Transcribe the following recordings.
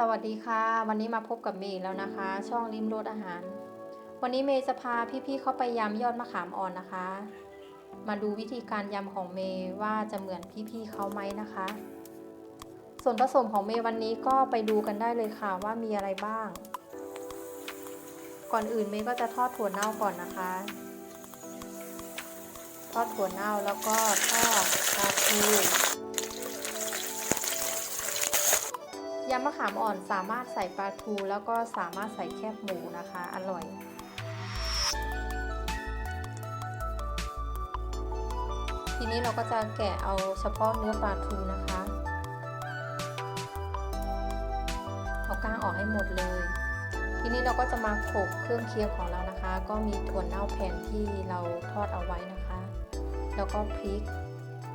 สวัสดีค่ะ วันนี้มาพบกับเมย์แล้วนะคะ ช่องริมรสอาหาร วันนี้เมย์จะพาพี่ๆเข้าไปยำยอดมะขามอ่อนนะคะ มาดูวิธีการยำของเมย์ว่าจะเหมือนพี่ๆเขาไหมนะคะ ส่วนผสมของเมย์วันนี้ก็ไปดูกันได้เลยค่ะว่ามีอะไรบ้าง ก่อนอื่นเมย์ก็จะทอดถั่วเน่าก่อนนะคะ ทอดถั่วเน่าแล้วก็ทอดปลาทู ยำมะขามอ่อนสามารถใส่ปลาทูแล้วก็สามารถใส่แคบหมูนะคะ อร่อยทีนี้เราก็จะแกะเอาเฉพาะเนื้อปลาทูนะคะ เอาก้างออกให้หมดเลย ทีนี้เราก็จะมาโขลกเครื่องเคียงของเรานะคะ ก็มีถั่วเน่าแผ่นที่เราทอดเอาไว้นะคะ แล้วก็พริก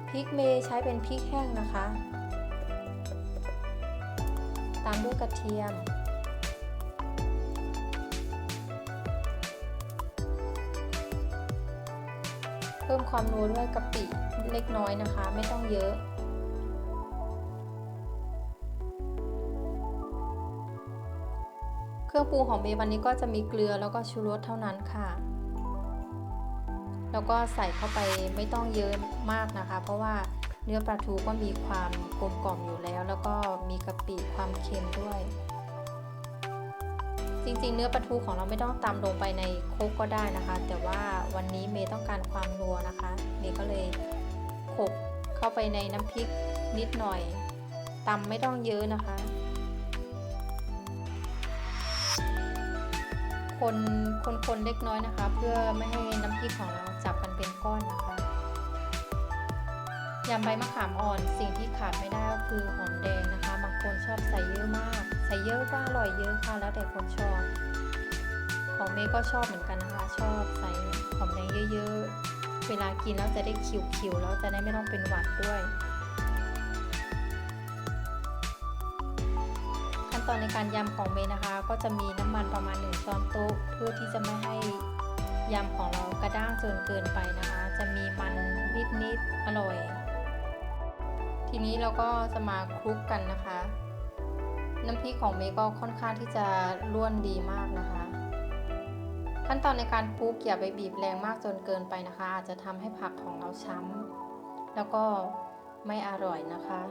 พริกเมย์ใช้เป็นพริกแห้งนะคะ ตามด้วยกระเทียม เพิ่มความนัวด้วยกะปิเล็กน้อยนะคะ ไม่ต้องเยอะ เครื่องปรุงของเมย์วันนี้ก็จะมีเกลือแล้วก็ชูรสเท่านั้นค่ะ แล้วก็ใส่เข้าไปไม่ต้องเยอะมากนะคะ เพราะว่า เนื้อปลาทูก็มีความกลมกล่อมอยู่แล้ว แล้วก็มีกะปิความเค็มด้วย จริงๆ เนื้อปลาทูของเราไม่ต้องตำลงไปในโคกก็ได้นะคะ แต่ว่าวันนี้เมย์ต้องการความนัวนะคะเมย์ก็เลยโขลกเข้าไปในน้ำพริกนิดหน่อยตำไม่ต้องเยอะนะคะ คนคนคนเล็กน้อยนะคะ เพื่อไม่ให้น้ำพริกของเราจับกันเป็นก้อนนะคะ ยำใบมะขามอ่อนสิ่งที่ขาดไม่ได้ก็คือหอมแดงนะคะ บางคนชอบใส่เยอะมาก ใส่เยอะก็อร่อยเยอะค่ะแล้วแต่คนชอบ ของเมย์ก็ชอบเหมือนกันนะคะ ชอบใส่หอมแดงเยอะๆ เวลากินแล้วจะได้คิวๆแล้วจะได้ไม่ต้องเป็นหวัดด้วย ขั้นตอนในการยำของเมย์นะคะ ก็จะมีน้ำมันประมาณ1ช้อนโต๊ะเพื่อที่จะไม่ให้ยำของเรากระด้างจนเกินไปนะคะ จะมีมันนิดๆ อร่อย ทีนี้เราก็จะมาคลุกกันนะคะ น้ำพริกของเมย์ก็ค่อนข้างที่จะร่วนดีมากนะคะ ขั้นตอนในการคลุกอย่าไปบีบแรงมากจนเกินไปนะคะ อาจจะทำให้ผักของเราช้ำแล้วก็ไม่อร่อยนะคะ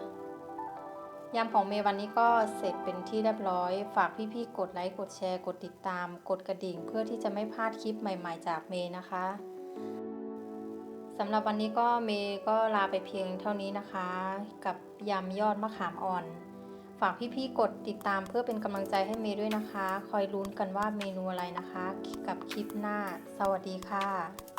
ยำของเมย์วันนี้ก็เสร็จเป็นที่เรียบร้อย ฝากพี่ๆ กดไลค์ กดแชร์ กดติดตาม กดกระดิ่ง เพื่อที่จะไม่พลาดคลิปใหม่ ๆ จากเมย์นะคะ สำหรับวันนี้ก็เมย์ก็ลาไปเพียงเท่านี้นะคะ กับยำยอดมะขามอ่อน ฝากพี่ๆกดติดตามเพื่อเป็นกำลังใจให้เมย์ด้วยนะคะ คอยลุ้นกันว่าเมนูอะไรนะคะ กับคลิปหน้า สวัสดีค่ะ